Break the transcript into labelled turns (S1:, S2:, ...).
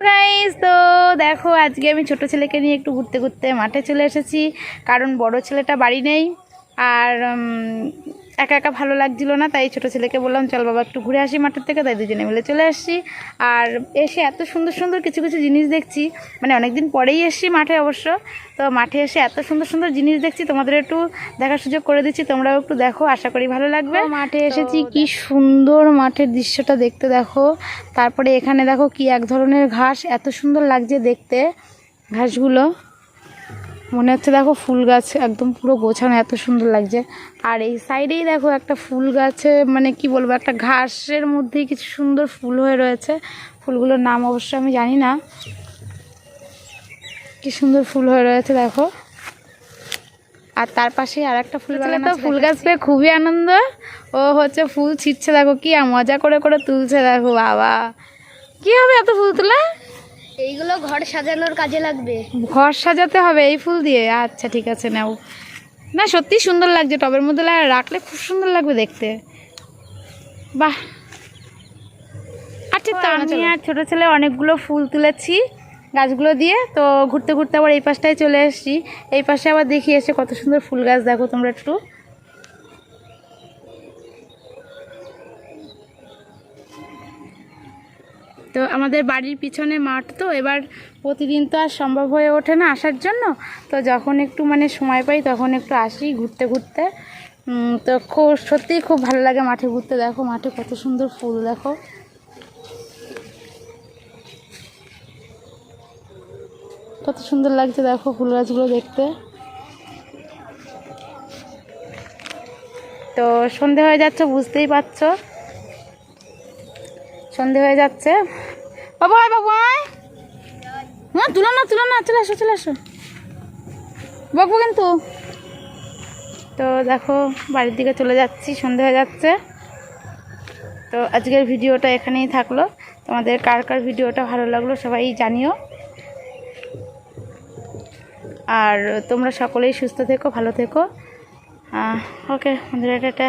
S1: Guys তো দেখো, আজকে আমি ছোট ছেলেকে নিয়ে একটু ঘুরতে ঘুরতে মাঠে চলে এসেছি। কারণ বড় ছেলেটা বাড়ি নেই। আর একা একা ভালো লাগছিল না তাই ছোট ছেলেকে বললাম চল বাবা একটু ঘুরে আসি মাঠের থেকে। তাই দুজনে মিলে চলে আসছি। আর এসে এত সুন্দর সুন্দর কিছু কিছু জিনিস দেখছি। মানে অনেকদিন পরেই এসছি মাঠে অবশ্য। তো মাঠে এসে এত সুন্দর সুন্দর জিনিস দেখছি। তোমাদের একটু দেখার সুযোগ করে দিচ্ছি তোমরাও একটু দেখো আশা করি ভালো লাগবে। মাঠে এসেছি কি সুন্দর মাঠের দৃশ্যটা দেখতে দেখো। তারপরে এখানে দেখো কি এক ধরনের ঘাস এত সুন্দর লাগছে দেখতে ঘাসগুলো। মনে হচ্ছে দেখো ফুল গাছ একদম পুরো গোছানো এত সুন্দর লাগছে। আর এই সাইডেই দেখো একটা ফুল গাছে মানে কি বলব একটা ঘাসের মধ্যেই কিছু সুন্দর ফুল হয়ে রয়েছে। ফুলগুলোর নাম অবশ্য আমি জানি না। কি সুন্দর ফুল হয়ে রয়েছে দেখো। আর তার পাশেই আর একটা ফুল তো ফুল গাছ পেয়ে খুবই আনন্দ। ও হচ্ছে ফুল ছিটছে দেখো কি মজা করে করে তুলছে দেখো বাবা। কি হবে এত ফুল তোলা
S2: এইগুলো ঘর সাজানোর কাজে লাগবে।
S1: ঘর সাজাতে হবে এই ফুল দিয়ে? আচ্ছা ঠিক আছে নাও। না সত্যি সুন্দর লাগছে টবের মধ্যে রাখলে খুব সুন্দর লাগবে দেখতে। বাহ। আচ্ছা তো আমি আর ছোটো ছেলে অনেকগুলো ফুল তুলেছি গাছগুলো দিয়ে তো ঘুরতে ঘুরতে আবার এই পাশটায় চলে এসেছি। এই পাশে আবার দেখি এসে কত সুন্দর ফুল গাছ দেখো তোমরা একটু। তো আমাদের বাড়ির পিছনে মাঠ তো, এবার প্রতিদিন তো আর সম্ভব হয়ে ওঠে না আসার জন্য। তো যখন একটু মানে সময় পাই তখন একটু আসি ঘুরতে ঘুরতে। তো খুব সত্যিই খুব ভালো লাগে মাঠে ঘুরতে। দেখো মাঠে কত সুন্দর ফুল, দেখো। কত সুন্দর লাগছে, দেখো ফুল গাছগুলো দেখতে। তো সন্ধে হয়ে যাচ্ছে, বুঝতেই পারছ। সন্ধে হয়ে যাচ্ছে। বাবু বাবু হ্যাঁ তুলো না তুলো না, চলে আসো চলে আসো। বকবো কিন্তু। তো দেখো, বাড়ির দিকে চলে যাচ্ছি, সন্ধে হয়ে যাচ্ছে। তো আজকের ভিডিওটা এখানেই থাকল। তোমাদের কার কার ভিডিওটা ভালো লাগল সবাই জানিও। আর তোমরা সকলেই সুস্থ থেকো, ভালো থেকো। ওকে, বন্ধুরা, টাটা।